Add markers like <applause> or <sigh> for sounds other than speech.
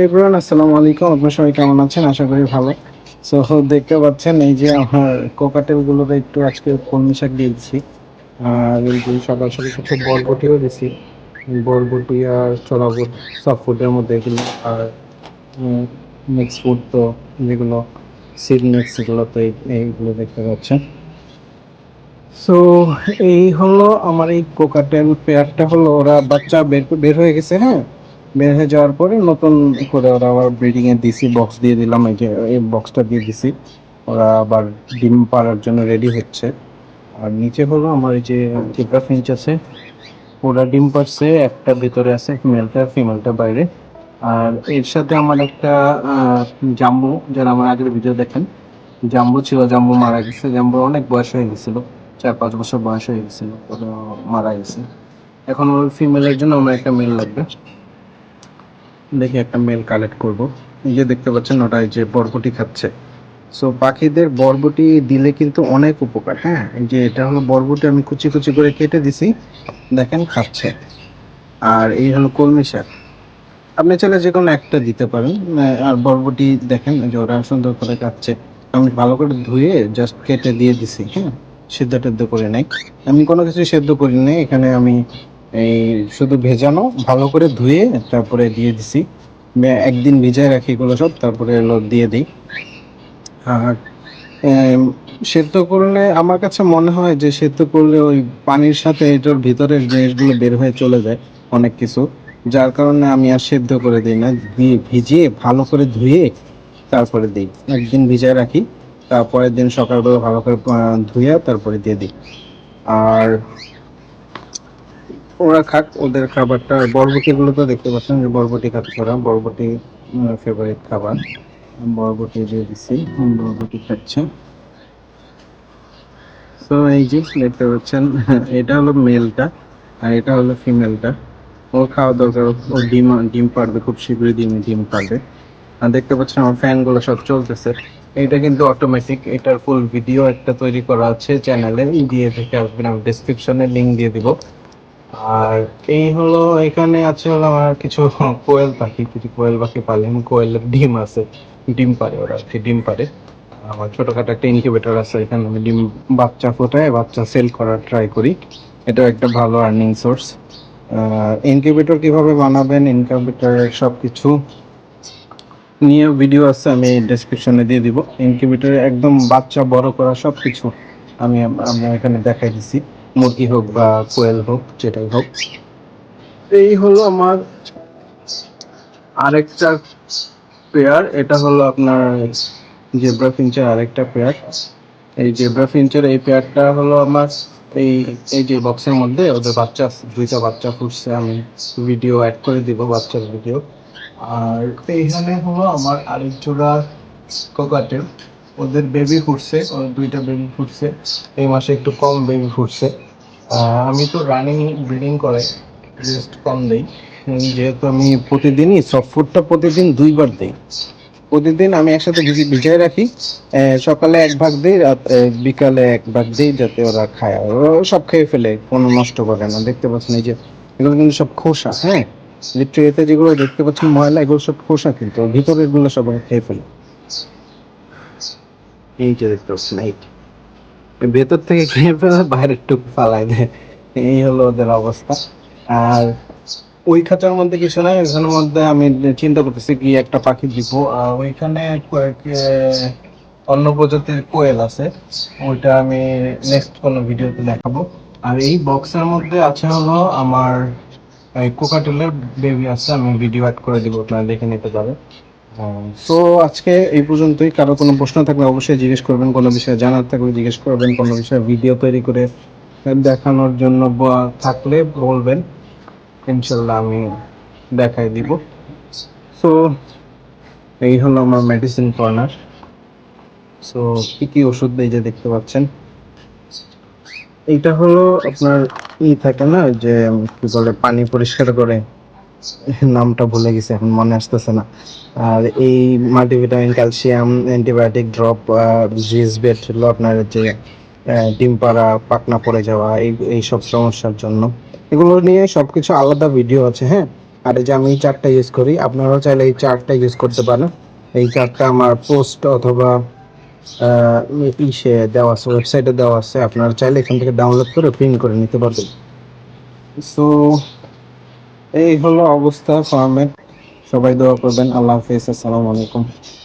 Everyone আসসালামু আলাইকুম আপনার সবাই কেমন আছেন? আশা করি ভালো। সো দেখতে পাচ্ছেন, এই যে আমার কোকাটেল গুলোতে একটু আজকে কলমি শাক দিয়ে দিচ্ছি আর এই যে সকাল সকাল কিছু বরবটিও দিছি। বরবটি আর ছোলা সব ফুডের মধ্যে এগুলো। আর মিক্স ফুড তো, যেগুলো সিড মিক্স এগুলো তো এই- এইগুলো দেখতে পাচ্ছেন। সো এই হলো আমার এই কোকাটেল পেয়ারটা হলো, ওরা বাচ্চা বের বের হয়ে গেছে হ্যাঁ? বের হয়ে যাওয়ার পরে নতুন করে ওরা আবার ব্রিডিং এ দিছি বক্স দিয়ে দিলাম, এই যে এই বক্সটা দিয়ে দিছি। ওরা আবার ডিম পাড়ার জন্য রেডি হচ্ছে। আর নিচে হলো আমার এই যে জিব্রা ফিঞ্চ আছে, ওরা ডিম পারছে একটা ভিতরে আছে মেলটা ফিমেলটা বাইরে। আর এর সাথে আমার একটা জাম্বু, যারা আমার আগের ভিডিও দেখেন, জাম্বু ছিল, জাম্বু মারা গেছে। জাম্বু অনেক বয়স হয়ে গেছিল, চার পাঁচ বছর বয়স হয়ে গেছিল, ওরা মারা গেছে। এখন ওই ফিমেলের জন্য আমার একটা মেল লাগবে। দেখি একটা মেল কালেক্ট করব। এই যে দেখতে পাচ্ছেন ওটা এই যে বরবটি খাচ্ছে। সো পাখিদের বরবটি দিলে কিন্তু অনেক উপকার হ্যাঁ? এই যে এটা হলো বরবটি, আমি কুচি কুচি করে কেটে দিছি। দেখেন, খাচ্ছে। আর এই হলো কলমি শাক। আপনি চাইলে যে কোনো একটা দিতে পারেন। আর বরবটি দেখেন যে ওরা সুন্দর করে খাচ্ছে। আমি ভালো করে ধুয়ে জাস্ট কেটে দিয়ে দিছি হ্যাঁ? সিদ্ধ টেদ্ধ করে নাই। আমি কোনো কিছু সেদ্ধ করি নাই এখানে আমি এই শুধু ভেজানো, ভালো করে ধুয়ে তারপরে দিয়ে দিছি। একদিন ভিজায় রাখি এগুলো সব, তারপরে এগুলো দিয়ে দিই। আর সেদ্ধ করলে আমার কাছে মনে হয় যে সেদ্ধ করলে ওই পানির সাথে এটার ভিতরের জিনিসগুলো বের হয়ে চলে যায়, অনেক কিছু। যার কারণে আমি আর সেদ্ধ করে দিই না, দিয়ে ভিজিয়ে ভালো করে ধুয়ে তারপরে দিই। একদিন ভিজায় রাখি, তারপরের দিন সকালবেলা ভালো করে ধুয়ে তারপরে দিয়ে দিই। আর ওরা খাক, ওদের খাবারটা, বরবটি গুলো তো দেখতে পাচ্ছেন যে বরবটি খাচ্ছে ওরা, বরবটি ফেভারিট খাবার। বরবটি দিয়ে দিচ্ছি বরবটি খাচ্ছে। তো এই যে দেখতে পাচ্ছেন, <laughs> এটা হলো মেলটা আর এটা হলো ফিমেলটা ওর খাওয়া দরকার, ও ডিম ডিম পারবে, খুব শীঘ্রই ডিম ডিম পারবে। আর দেখতে পাচ্ছেন আমার ফ্যানগুলো সব চলতেছে। এটা কিন্তু অটোমেটিক এটার ফুল ভিডিও একটা তৈরি করা আছে চ্যানেলে দিয়ে দেখে আসবেন, আমি ডেসক্রিপশনে লিংক দিয়ে দিব। আর এই হলো, এখানে আছে হলো আমার কিছু কোয়েল পাখি, কিছু কোয়েল পাখি পালেন কোয়েলের ডিম আছে, ডিম পারে ওরা কি ডিম পারে। আমার ছোটখাটো একটা ইনকিউবেটর আছে, এখানে আমি ডিম বাচ্চা ফোটায়, বাচ্চা সেল করার ট্রাই করি। এটাও একটা ভালো আর্নিং সোর্স ইনকিউবেটর কীভাবে বানাবেন ইনকিউবেটরের সব কিছু নিয়ে ভিডিও আছে, আমি ডেসক্রিপশনে দিয়ে দিব। ইনকিউবেটরে একদম বাচ্চা বড় করা সব কিছু আমি আমরা এখানে দেখাই দিছি। মুরগি হোক বা কোয়েল হোক, যেটাই হোক। এই হলো আমার আরেকটা পেয়ার। এটা হলো আপনার জেব্রা ফিঞ্চের আরেকটা পেয়ার। এই জেব্রা ফিঞ্চের এই পেয়ারটা হলো আমার এই এই যে বক্সের মধ্যে ওদের বাচ্চা, দুইটা বাচ্চা ফুটছে। আমি ভিডিও অ্যাড করে দিব বাচ্চার ভিডিও আর এইখানে হলো আমার আরেক জোড়া কোকাটেল ওদের বেবি ফুটছে, ওর দুইটা বেবি ফুটছে। এই মাসে একটু কম বেবি ফুটছে। আমি তো রানিং ব্রিডিং করাই রেস্ট কম দেই। যেহেতু আমি প্রতিদিনই সফট ফুডটা প্রতিদিন দুইবার দিই। প্রতিদিন আমি একসাথে ভিজি ভিজাই রাখি। সকালে এক ভাগ দিই, রাত বিকালে এক ভাগ দিই, যাতে ওরা খায়। সব খেয়ে ফেলে, কোনো নষ্ট করে না। দেখতে পাচ্ছেন এই যে, এগুলো কিন্তু সব খোসা হ্যাঁ? ট্রেতে যেগুলো দেখতে পাচ্ছেন ময়লা, এগুলো সব খোসা কিন্তু ভিতরেরগুলো সব খেয়ে ফেলে। এই যে দেখতে পাচ্ছেন এই ভেতর থেকে <laughs> খেয়ে ফেলে বাইরের টুক ফালাই দেয়। এই হলো ওদের অবস্থা। আর ওই খাঁচার মধ্যে কিছু নাই ওখানের মধ্যে আমি চিন্তা করতেছি কি একটা পাখি দিব। আর ওইখানে অন্য প্রজাতির কোয়েল আছে। ওইটা আমি নেক্সট কোনো ভিডিওতে দেখাবো। আর এই বক্সের মধ্যে আছে হলো আমার কোকাটেলের বেবি আছে আমি ভিডিও অ্যাড করে দিব আপনারা দেখে নিতে পারেন। তো আজকে এই পর্যন্তই। কারও কোনো প্রশ্ন থাকলে অবশ্যই জিজ্ঞেস করবেন, কোনো বিষয়ে জানার থাকলে জিজ্ঞেস করবেন, কোনো বিষয়ে ভিডিও তৈরি করে দেখানোর জন্য থাকলে বলবেন। ইনশাল্লাহ আমি দেখাই দিব। সো এই হলো আমার মেডিসিন কর্নার সো কি কি ওষুধ এই যে দেখতে পাচ্ছেন? এইটা হলো আপনার ই থাকে না যে, কি বলে, পানি পরিষ্কার করে <laughs> নামটা ভুলে গেছি, এখন মনে আসতেছে না। আর এই মাল্টিভিটামিন ক্যালসিয়াম অ্যান্টিবায়োটিক ড্রপ জিসবেট ছিল আপনার যে ডিম পাড়া পাকনা পড়ে যাওয়া, এই, এইসব সমস্যার জন্য। এগুলো নিয়ে সব কিছু আলাদা ভিডিও আছে হ্যাঁ? আর যে আমি এই চারটা ইউজ করি, আপনারাও চাইলে এই চারটা ইউজ করতে পারেন। এই চারটা আমার পোস্ট অথবা ইসে দেওয়া আছে ওয়েবসাইটে দেওয়া আছে। আপনারা চাইলে এখান থেকে ডাউনলোড করে প্রিন্ট করে নিতে পারবেন। সো এই হলো অবস্থা ফার্মের সবাই দোয়া করবেন। আল্লাহ হাফিজ আসসালামু আলাইকুম।